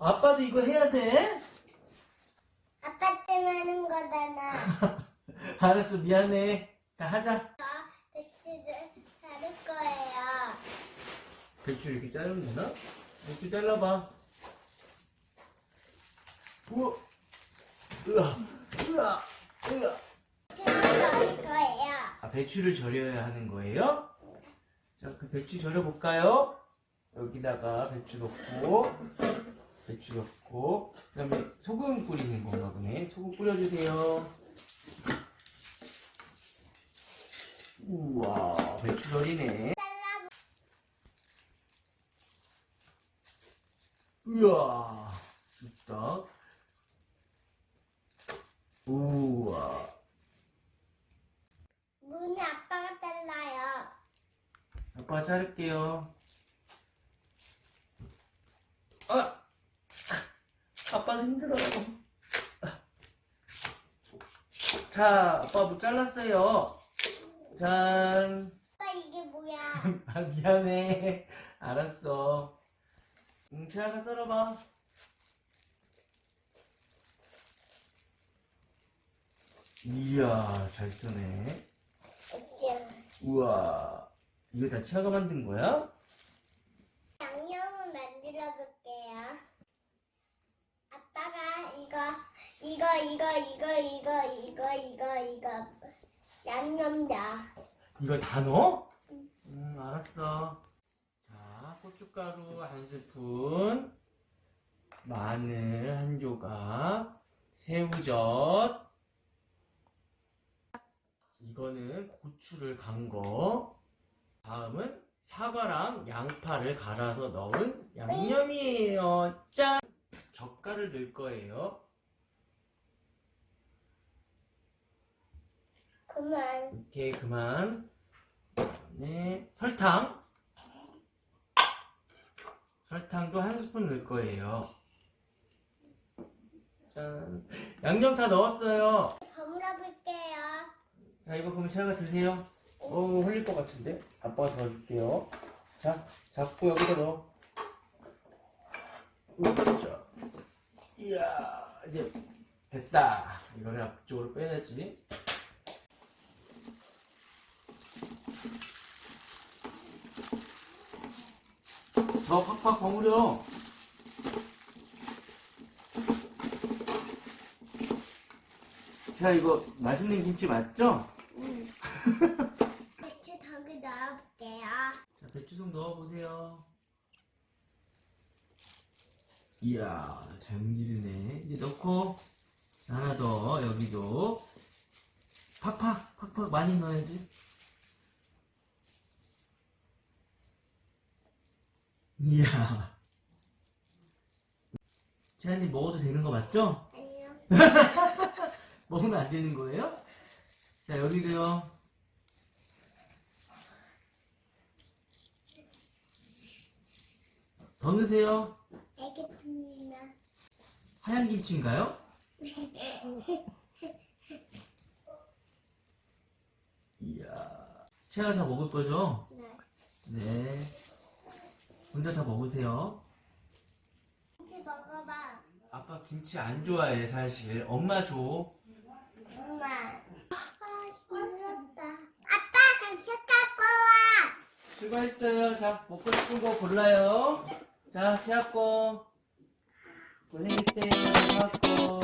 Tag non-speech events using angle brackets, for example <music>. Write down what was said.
아빠도 이거 해야 돼? 아빠 때문에 하는 거잖아. <laughs> 알았어, 미안해. 자, 하자. 배추를 자를 거예요. 배추 이렇게 자르면 되나? 배추 잘라봐. 우와. 으아. 으아. 으아. 이렇게 거예요. 아, 배추를 절여야 하는 거예요? 자, 그 배추 절여볼까요? 여기다가 배추 넣고, 배추 넣고, 그 다음에 소금 뿌리는 건가 보네. 소금 뿌려주세요. 우와, 배추 절이네. 우와, 좋다. 우와. 문은 아빠가 잘라요. 아빠 자를게요. 아! 아빠 힘들어요. 자, 아빠 못 잘랐어요. 짠. 아빠 이게 뭐야? <laughs> 아, 미안해. 알았어. 응, 채아가 썰어봐. 이야, 잘 써네. 그치? 우와. 이거 다 채아가 만든 거야? 양념을 만들어 볼게요. 아빠가 이거 이거 이거 이거 이거 이거 이거 이거 양념 다 이거 다 넣어? 응, 알았어. 자, 고춧가루 한 스푼, 마늘 한 조각, 새우젓, 이거는 고추를 간 거, 다음은 사과랑 양파를 갈아서 넣은 양념이에요. 짠! 젓갈을 넣을 거예요. 그만 이렇게 그만. 네, 설탕. 설탕도 한 스푼 넣을 거예요. 짠. 양념 다 넣었어요. 버무려 볼게요. 자, 이거 그럼 제가 드세요. 어, 흘릴 것 같은데? 아빠가 도와줄게요. 자, 잡고 여기다 넣어. 으쌰. 이야, 이제 됐다. 이거를 앞쪽으로 빼야지. 더 팍팍 버무려. 자, 이거 맛있는 김치 맞죠? 응. <laughs> 배추 덕을 넣어볼게요. 자, 배추송 넣어보세요. 이야, 잘 움직이네. 이제 넣고, 하나 더, 여기도. 팍팍, 팍팍 많이 넣어야지. 이야. 채연님 먹어도 되는 거 맞죠? 아니요. <laughs> 먹으면 안 되는 거예요? 자, 여기도요. 더 넣으세요. 알겠습니다. 하얀 김치인가요? <laughs> 이야. 채가 다 먹을 거죠? 네. 네. 혼자 다 먹으세요. 김치 먹어봐. 아빠 김치 안 좋아해, 사실. 엄마 줘. 엄마. 아, 힘들었다. 아빠, 간식 갖고 와. 수고했어요. 자, 먹고 싶은 거 골라요. 자, 거. 고생했어요. 거.